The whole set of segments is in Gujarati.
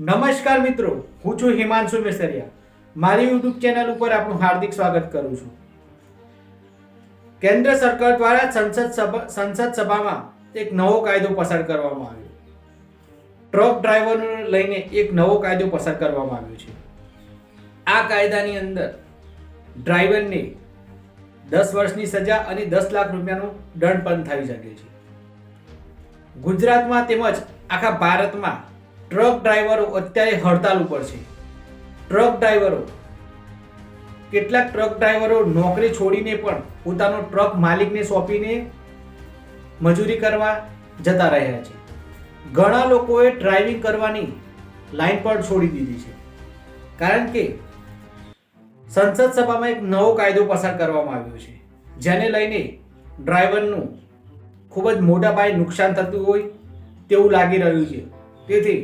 નમસ્કાર મિત્રો, હું છું હિમાંશુ મેસરિયા. મારી યુટ્યુબ ચેનલ ઉપર આપનું હાર્દિક સ્વાગત કરું છું. કેન્દ્ર સરકાર દ્વારા સંસદ સભા, સંસદ સભામાં એક નવો કાયદો પસાર કરવામાં આવ્યો. ટ્રક ડ્રાઈવરને લઈને એક નવો કાયદો પસાર કરવામાં આવ્યો છે. આ કાયદાની અંદર ડ્રાઈવરને દસ વર્ષની સજા અને દસ લાખ રૂપિયાનો દંડ પણ થઈ શકે છે. ગુજરાતમાં તેમજ આખા ભારતમાં ટ્રક ડ્રાઈવરો અત્યારે હડતાલ ઉપર છે. ટ્રક ડ્રાઈવરો, કેટલાક ટ્રક ડ્રાઈવરો નોકરી છોડીને પણ પોતાનો ટ્રક માલિકને સોંપીને મજૂરી કરવા જતા રહ્યા છે. ઘણા લોકોએ ડ્રાઇવિંગ કરવાની લાઈન પણ છોડી દીધી છે. કારણ કે સંસદ સભામાં એક નવો કાયદો પસાર કરવામાં આવ્યો છે, જેને લઈને ડ્રાઈવરનું ખૂબ જ મોટા પાયે નુકસાન થતું હોય તેવું લાગી રહ્યું છે. તેથી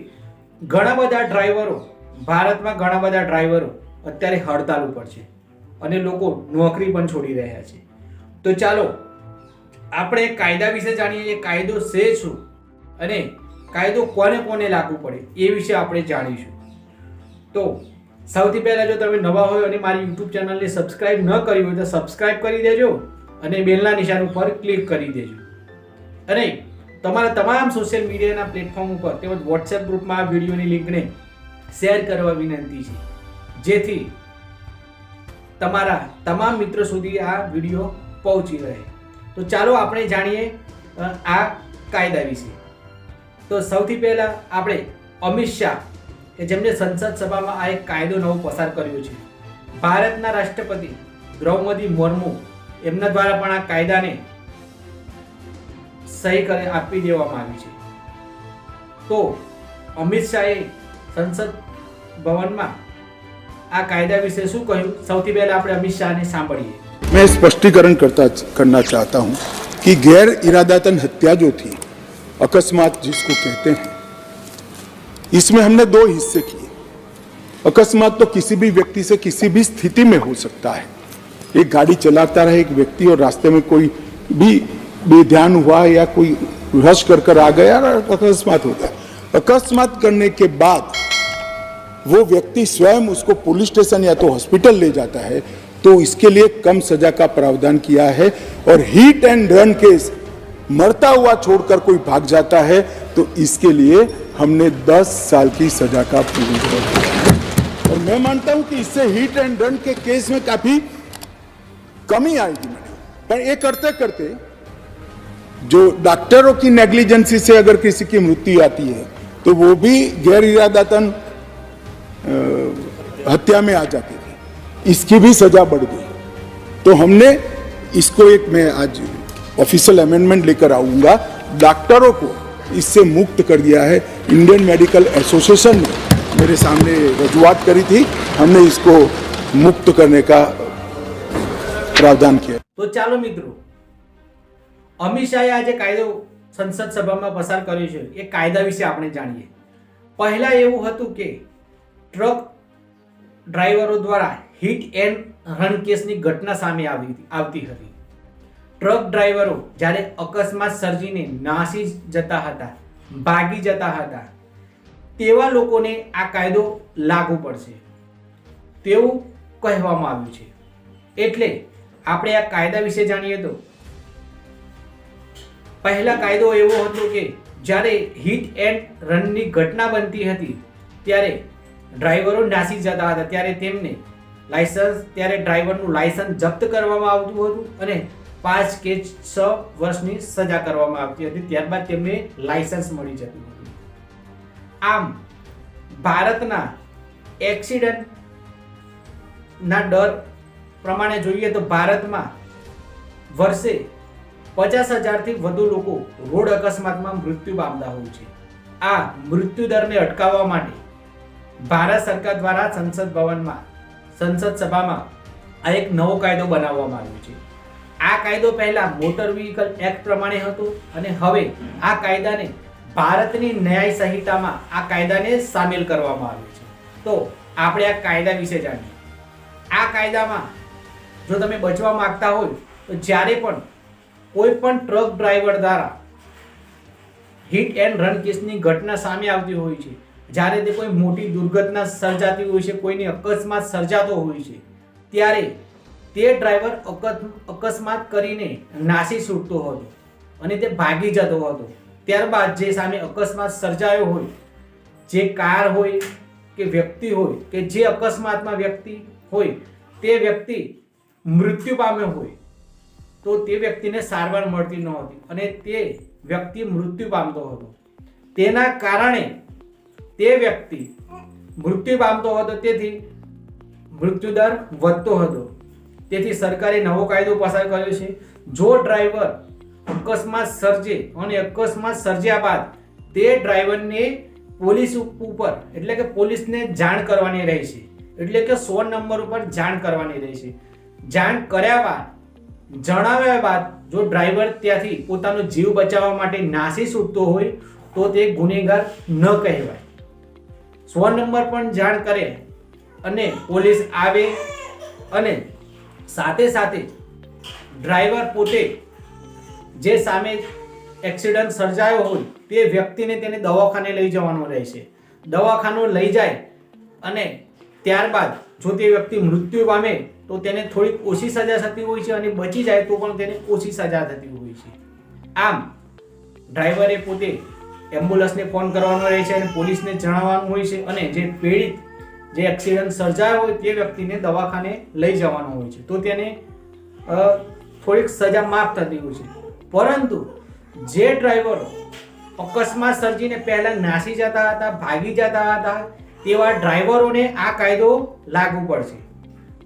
ઘણા બધા ડ્રાઈવરો, ભારતમાં ઘણા બધા ડ્રાઈવરો અત્યારે હડતાલ ઉપર છે અને લોકો નોકરી પણ છોડી રહ્યા છે. તો ચાલો, આપણે કાયદા વિશે જાણીએ કાયદો છે શું? અને કાયદો કોને કોને લાગુ પડે, એ વિશે આપણે જાણીશું. તો સૌથી પહેલાં જો તમે નવા હોય અને મારી યુટ્યુબ ચેનલને સબસ્ક્રાઇબ ન કરી હોય તો સબસ્ક્રાઇબ કરી દેજો અને બેલના નિશાન ઉપર ક્લિક કરી દેજો. અને તમારા તમામ સોશિયલ મીડિયાના પ્લેટફોર્મ ઉપર તેમજ વોટ્સએપ ગ્રુપમાં આ વિડીયોની લિંકને શેર કરવા વિનંતી છે. જેથી તમારા તમામ મિત્રો સુધી આ વીડિયો પહોંચી રહે. તો ચાલો આપણે જાણીએ આ કાયદા વિશે. તો સૌથી પહેલાં આપણે અમિત શાહ, કે જેમને સંસદ સભામાં આ એક કાયદો નવો પસાર કર્યો છે. ભારતના રાષ્ટ્રપતિ દ્રૌપદી મુર્મુ એમના દ્વારા પણ આ કાયદાને સહી કરી આપી દેવામાં આવી છે તો અમિત શાહે સંસદ ભવનમાં આ કાયદા વિશે શું કહ્યું સૌથી પહેલા આપણે અમિત શાહને સાંભળીએ मैं स्पष्टीकरण करता करना चाहता हूं कि गैर इरादातन हत्या जो थी अकस्मात जिसको कहते हैं इसमें हमने दो हिस्से किए अकस्मात तो किसी भी व्यक्ति से किसी भी स्थिति में हो सकता है एक गाड़ी चलाता रहे एक व्यक्ति और रास्ते में कोई भी बेध्यान हुआ या कोई रश कर कर आ गया और अकस्मात होता है अकस्मात करने के बाद वो व्यक्ति स्वयं उसको पुलिस स्टेशन या तो हॉस्पिटल ले जाता है तो इसके लिए कम सजा का प्रावधान किया है और हीट एंड रन केस मरता हुआ छोड़कर कोई भाग जाता है तो इसके लिए हमने 10 साल की सजा का किया और मैं मानता हूँ कि इससे हीट एंड रन के केस में काफ़ी कमी आएगी। मैडम, पर ये करते करते जो डॉक्टरों की नेग्लिजेंसी से अगर किसी की मृत्यु आती है तो वो भी गैर इरादातन हत्या में आ जाती थी। इसकी भी सजा बढ़ गई। तो हमने इसको एक, मैं आज ऑफिशियल अमेंडमेंट लेकर आऊँगा। डॉक्टरों को इससे मुक्त कर दिया है। इंडियन मेडिकल एसोसिएशन ने मेरे सामने रजुआत करी थी। हमने इसको मुक्त करने का प्रावधान किया। तो चलो मित्रों અમિત શાહે જે કાયદો સંસદ સભામાં પસાર કર્યો છે. એ કાયદા વિશે આપણે જાણીએ. પહેલાં એવું હતું કે ટ્રક ડ્રાઈવરો દ્વારા હિટ એન્ડ રન કેસની ઘટના સામે આવી આવતી હતી. ટ્રક ડ્રાઈવરો જ્યારે અકસ્માત સર્જીને નાસી જતા હતા, ભાગી જતા હતા, તેવા લોકોને આ કાયદો લાગુ પડશે તેવું કહેવામાં આવ્યું છે. એટલે આપણે આ કાયદા વિશે જાણીએ તો પહેલા કાયદો એવો હતો કે જ્યારે હિટ એન્ડ રનની ઘટના બનતી હતી, ત્યારે ડ્રાઈવરો નાસી જતા હતા. ત્યારે તેમને લાયસન્સ ત્યારે ડ્રાઈવરનું લાયસન્સ જપ્ત કરવામાં આવતું હતું અને પાંચ કે છ વર્ષની સજા કરવામાં આવતી હતી. ત્યારબાદ તેમને લાયસન્સ મળી જતું હતું. આમ, ભારતના એક્સિડન્ટના ડર પ્રમાણે જોઈએ તો ભારતમાં વર્ષે પચાસ હજારથી વધુ લોકો રોડ અકસ્માતમાં મૃત્યુ પામતા હોય છે. આ મૃત્યુ દરને અટકાવવા માટે ભારત સરકાર દ્વારા સંસદ ભવનમાં, સંસદ સભામાં આ એક નવો કાયદો બનાવવામાં આવ્યો છે. આ કાયદો પહેલા મોટર વ્હીકલ એક્ટ પ્રમાણે હતો અને હવે આ કાયદાને ભારતની ન્યાય સંહિતામાં આ કાયદાને સામેલ કરવામાં આવ્યો છે. તો આપણે આ કાયદા વિશે જાણીએ. આ કાયદામાં જો તમે બચવા માંગતા હોય તો જ્યારે પણ કોઈ પણ ટ્રક ડ્રાઈવર દ્વારા હિટ એન્ડ રન કેસની ઘટના સામે આવતી હોય છે. જ્યારે તે કોઈ મોટી દુર્ઘટના સર્જાતી હોય છે, કોઈની અકસ્માત સર્જાતો હોય છે, ત્યારે તે ડ્રાઈવર અકસ્- અકસ્માત કરીને નાસી છૂટતો હતો અને તે ભાગી જતો હતો. ત્યારબાદ જે સામે અકસ્માત સર્જાયો હોય, જે કાર હોય કે વ્યક્તિ હોય કે જે અકસ્માતમાં વ્યક્તિ હોય, તે વ્યક્તિ મૃત્યુ પામ્યો હોય. તો તે વ્યક્તિને સારવાર મળતી નહોતી અને તે વ્યક્તિ મૃત્યુ પામતો હતો. તેના કારણે તે વ્યક્તિ મૃત્યુ પામતો હતો, તેથી મૃત્યુદર વધતો હતો. તેથી સરકારે નવો કાયદો પસાર કર્યો છે. જો ડ્રાઈવર અકસ્માત સર્જે અને અકસ્માત સર્જ્યા બાદ તે ડ્રાઈવરને પોલીસ ઉપર, એટલે કે પોલીસને જાણ કરવાની રહેશે. એટલે કે સો નંબર ઉપર જાણ કરવાની રહેશે. જાણ કર્યા બાદ જણાવ્યા બાદ જો ડ્રાઈવર ત્યાંથી પોતાનો જીવ બચાવવા માટે નાસી છૂટતો હોય, તો તે ગુનેગાર ન કહેવાય. સો નંબર પણ જાણ કરે અને પોલીસ આવે અને સાથે સાથે ડ્રાઈવર પોતે જે સામે એક્સિડન્ટ સર્જાયો હોય, તે વ્યક્તિને તેને દવાખાને લઈ જવાનો રહેશે. દવાખાનું લઈ જાય અને ત્યારબાદ જો તે વ્યક્તિ મૃત્યુ પામે તો તેને થોડીક ઓછી સજા થતી હોય છે અને બચી જાય તો પણ તેને ઓછી સજા થતી હોય છે. આમ, ડ્રાઈવરે પોતે એમ્બ્યુલન્સને ફોન કરવાનો રહે છે અને પોલીસને જણાવવાનું હોય છે અને જે પીડિત જે એક્સિડન્ટ સર્જાયો હોય તે વ્યક્તિને દવાખાને લઈ જવાનો હોય છે. તો તેને થોડીક સજા માફ થતી હોય છે. પરંતુ જે ડ્રાઈવરો અકસ્માત સર્જીને પહેલાં નાસી જતા હતા, ભાગી જતા હતા, તેવા ડ્રાઈવરોને આ કાયદો લાગુ પડશે.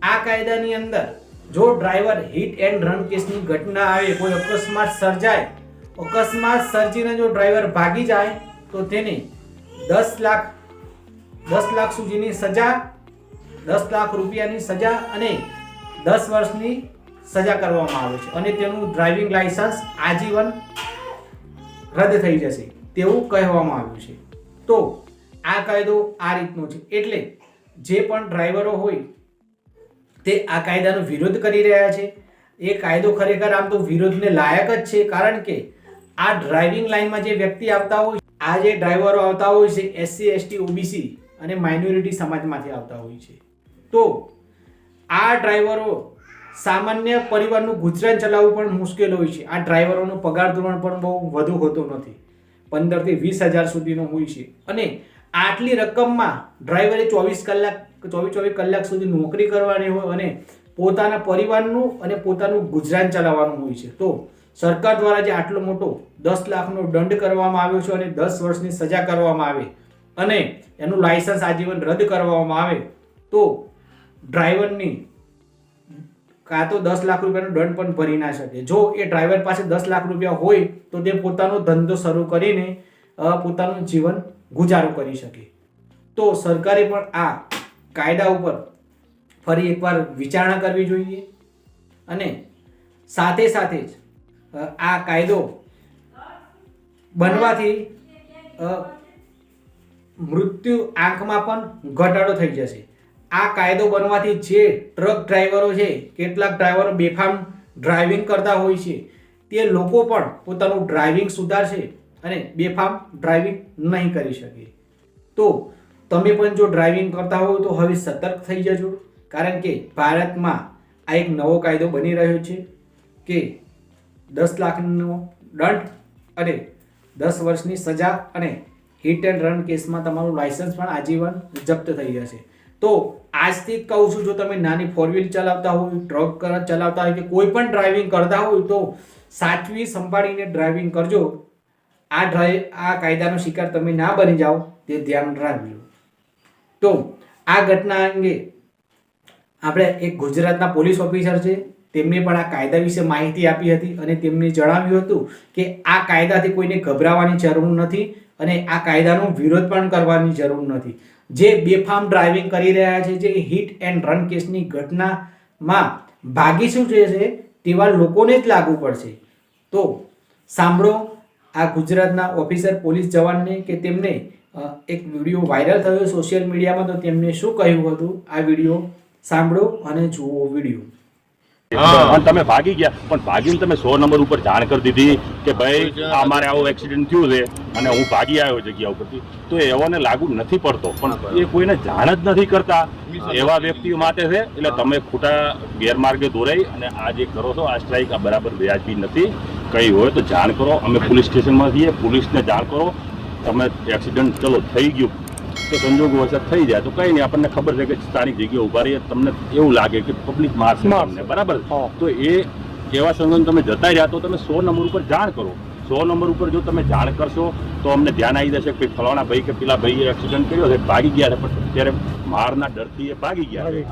આ કાયદાની અંદર જો ડ્રાઈવર હિટ એન્ડ રન કેસની ઘટના આવે, કોઈ અકસ્માત સર્જાય, અકસ્માત સર્જીને જો ડ્રાઈવર ભાગી જાય, તો તેને દસ લાખ દસ લાખ સુધીની સજા, દસ લાખ રૂપિયાની સજા અને દસ વર્ષની સજા કરવામાં આવે છે. અને તેનું ડ્રાઇવિંગ લાયસન્સ આજીવન રદ થઈ જશે તેવું કહેવામાં આવ્યું છે. તો આ કાયદો આ રીતનો છે. એટલે જે પણ ડ્રાઈવરો હોય તે આ કાયદાનો વિરોધ કરી રહ્યા છે. એ કાયદો ખરેખર આમ તો વિરોધને લાયક જ છે, કારણ કે આ ડ્રાઇવિંગ લાઇનમાં જે વ્યક્તિ આવતા હોય આ જે ડ્રાઈવરો આવતા હોય છે એસસી એસટી ઓબીસી અને માઇનોરિટી સમાજમાંથી આવતા હોય છે. તો આ ડ્રાઈવરો સામાન્ય પરિવારનું ગુજરાન ચલાવવું પણ મુશ્કેલ હોય છે. આ ડ્રાઈવરોનો પગાર ધોરણ પણ બહુ વધુ હોતો નથી. પંદરથી વીસ હજાર સુધીનો હોય છે. અને આટલી રકમમાં ડ્રાઈવરે ચોવીસ કલાક, ચોવીસ ચોવીસ કલાક સુધી નોકરી કરવાની હોય અને પોતાના પરિવારનું અને પોતાનું ગુજરાન ચલાવવાનું હોય છે. તો સરકાર દ્વારા જે આટલો મોટો દસ લાખનો દંડ કરવામાં આવ્યો છે અને દસ વર્ષની સજા કરવામાં આવે અને એનું લાયસન્સ આજીવન રદ કરવામાં આવે, તો ડ્રાઈવરની કાં તો દસ લાખ રૂપિયાનો દંડ પણ ભરી ના શકે. જો એ ડ્રાઈવર પાસે દસ લાખ રૂપિયા હોય તો તે પોતાનો ધંધો શરૂ કરીને પોતાનું જીવન ગુજારો કરી શકે. તો સરકારે પણ આ કાયદા ઉપર ફરી એકવાર વિચારણા કરવી જોઈએ અને સાથે સાથે જ આ કાયદો બનવાથી મૃત્યુ આંકમાં પણ ઘટાડો થઈ જશે. આ કાયદો બનવાથી જે ટ્રક ડ્રાઈવરો છે, કેટલાક ડ્રાઈવરો બેફામ ડ્રાઇવિંગ કરતા હોય છે, તે લોકો પણ પોતાનું ડ્રાઇવિંગ સુધારશે. અને બેફામ ડ્રાઇવિંગ નહીં કરી શકે તો તમે પણ જો ડ્રાઇવિંગ કરતા હો તો હવે સતર્ક થઈ જજો. કારણ કે ભારતમાં આ એક નવો કાયદો બની રહ્યો છે કે દસ લાખનો દંડ અને દસ વર્ષની સજા અને હિટ એન્ડ રન કેસમાં તમારું લાયસન્સ પણ આજીવન જપ્ત થઈ જશે. તો આજથી જ કહું છું, જો તમે નાની ફોર વ્હીલ ચલાવતા હોય ટ્રક ચલાવતા હોય કે કોઈ પણ ડ્રાઇવિંગ કરતા હોય તો સાચવી સંભાળીને ડ્રાઇવિંગ કરજો. આ ડ્રાઈવ આ કાયદાનો શિકાર તમે ના બની જાઓ, તે ધ્યાન રાખજો. તો આ ઘટના અંગે આપણે એક ગુજરાતના પોલીસ ઓફિસર છે, તેમને પણ આ કાયદા વિશે માહિતી આપી હતી અને તેમને જણાવ્યું હતું કે આ કાયદાથી કોઈને ગભરાવાની જરૂર નથી અને આ કાયદાનો વિરોધ પણ કરવાની જરૂર નથી. જે બેફામ ડ્રાઇવિંગ કરી રહ્યા છે, જે હિટ એન્ડ રન કેસની ઘટનામાં ભાગી શું છે, તેવા લોકોને જ લાગુ પડશે. તો સાંભળો આ ગુજરાતના ઓફિસર પોલીસ જવાનને કે તેમને એક વીડિયો વાયરલ થયો સોશિયલ મીડિયામાં તો તેમને શું કહ્યું હતું? આ વીડિયો સાંભળો અને જુઓ વીડિયો. અને તમે ભાગી ગયા. પણ ભાગીને તમે સો નંબર ઉપર જાણ કરી દીધી કે ભાઈ અમારે આવો એક્સિડન્ટ થયું છે અને હું ભાગી આવ્યો જગ્યા ઉપરથી. તો એવાને લાગુ નથી પડતો. પણ એ કોઈને જાણ જ નથી કરતા. એવા વ્યક્તિઓ માટે છે. એટલે તમે ખોટા ગેરમાર્ગે દોરાઈ અને આ જે કરો છો આ સ્ટ્રાઇક આ બરાબર વ્યાજબી નથી. કઈ હોય તો જાણ કરો. અમે પોલીસ સ્ટેશનમાં જઈએ પોલીસને જાણ કરો. તમે એક્સિડન્ટ ચલો થઈ ગયું. તો સંજોગો વચ્ચે થઈ જાય. તો કંઈ નહીં આપણને ખબર છે કે સ્થાનિક જગ્યાએ ઊભા રહીએ. તમને એવું લાગે કે પબ્લિક મારશે તમને બરાબર? તો એ એવા સંજોગ તમે જતા રહ્યા તો તમે સો નંબર ઉપર જાણ કરો. સો નંબર ઉપર જો તમે જાણ કરશો તો અમને ધ્યાન આવી જશે કે ફલાણા ભાઈ કે પેલા ભાઈએ એક્સિડન્ટ કર્યો છે ભાગી ગયા છે. પણ અત્યારે મારના ડરથી એ ભાગી ગયા છે.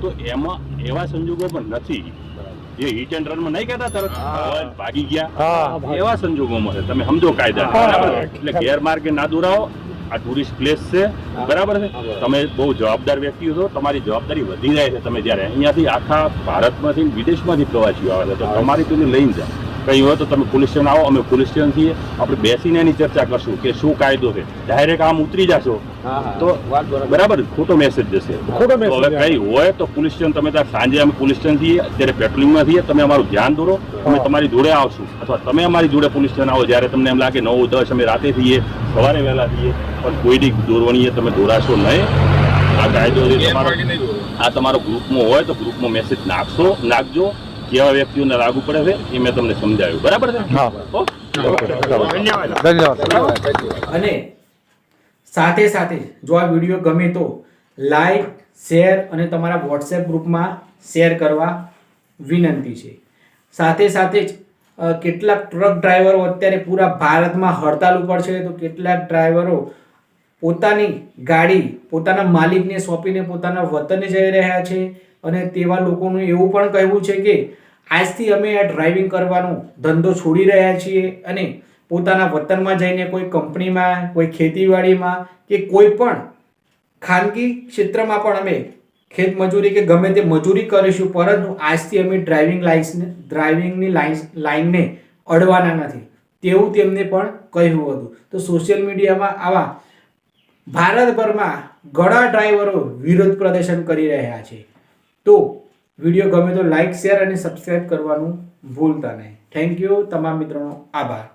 તો એમાં એવા સંજોગો પણ નથી. જે હિટ એન્ડ રનમાં નહીં કહેતા તરત. ભાગી ગયા. એવા સંજોગોમાં તમે સમજો કાયદા. બરાબર? એટલે ગેરમાર્ગે ના દોરાવો. આ ટુરિસ્ટ પ્લેસ છે. બરાબર છે? તમે બહુ જવાબદાર વ્યક્તિઓ છો. તમારી જવાબદારી વધી જાય છે. તમે જ્યારે અહીંયાથી આખા ભારતમાંથી વિદેશમાંથી પ્રવાસીઓ આવે છે તો તમારી પેલી લઈને જાય કંઈ હોય તો તમે પોલીસ સ્ટેશન આવો અમે પોલીસ સ્ટેશન છીએ. આપણે બેસીને એની ચર્ચા કરશું કે શું કાયદો છે. ડાયરેક્ટ આમ ઉતરી જશો. તો બરાબર. ખોટો મેસેજ જશે. ખોટો મેસેજ હવે કઈ હોય તો પોલીસ સ્ટેશન તમે ત્યાં સાંજે અમે પોલીસ સ્ટેશન છીએ અત્યારે પેટ્રોલિંગમાં છીએ તમે અમારું ધ્યાન દોરો. અમે તમારી જોડે આવશું. અથવા તમે અમારી જોડે પોલીસ સ્ટેશન આવો. જ્યારે તમને એમ લાગે નવ દસ અમે રાતે થઈએ સવારે વહેલા થઈએ પણ કોઈની દોરવણીએ તમે દોરાશો નહીં. આ કાયદો તમારો આ તમારો ગ્રુપમાં હોય તો ગ્રુપમાં મેસેજ નાખશો નાખજો. કેવા વ્યક્તિઓને લાગુ પડે છે એ મેં તમને સમજાવ્યું. બરાબર છે? હા. ધન્યવાદ. અને સાથે સાથે જો આ વીડિયો ગમે તો લાઈક શેર અને તમારા વોટ્સએપ ગ્રુપમાં શેર કરવા વિનંતી છે. સાથે સાથે જ કેટલાક ટ્રક ડ્રાઈવરો અત્યારે પૂરા ભારતમાં હડતાલ ઉપર છે તો કેટલાક ડ્રાઈવરો પોતાની ગાડી પોતાના માલિકને સોંપીને પોતાના વતને જઈ રહ્યા છે અને તેવા લોકોનું એવું પણ કહેવું છે કે આજથી અમે આ ડ્રાઇવિંગ કરવાનો ધંધો છોડી રહ્યા છીએ અને પોતાના વતનમાં જઈને કોઈ કંપનીમાં, કોઈ ખેતીવાડીમાં કે કોઈ પણ ખાનગી ક્ષેત્રમાં પણ અમે ખેત મજૂરી કે ગમે તે મજૂરી કરીશું, પરંતુ આજથી અમે ડ્રાઇવિંગ લાઇન્સને ડ્રાઇવિંગની લાઇન્સ લાઇનને અડવાના નથી. તેવું તેમને પણ કહ્યું હતું. તો સોશિયલ મીડિયામાં આવા ભારતભરમાં ઘણા ડ્રાઈવરો વિરોધ પ્રદર્શન કરી રહ્યા છે. તો વીડિયો ગમે તો લાઈક શેર અને સબસ્ક્રાઈબ કરવાનું ભૂલતા નહીં. થેન્ક યુ તમામ મિત્રોનો આભાર.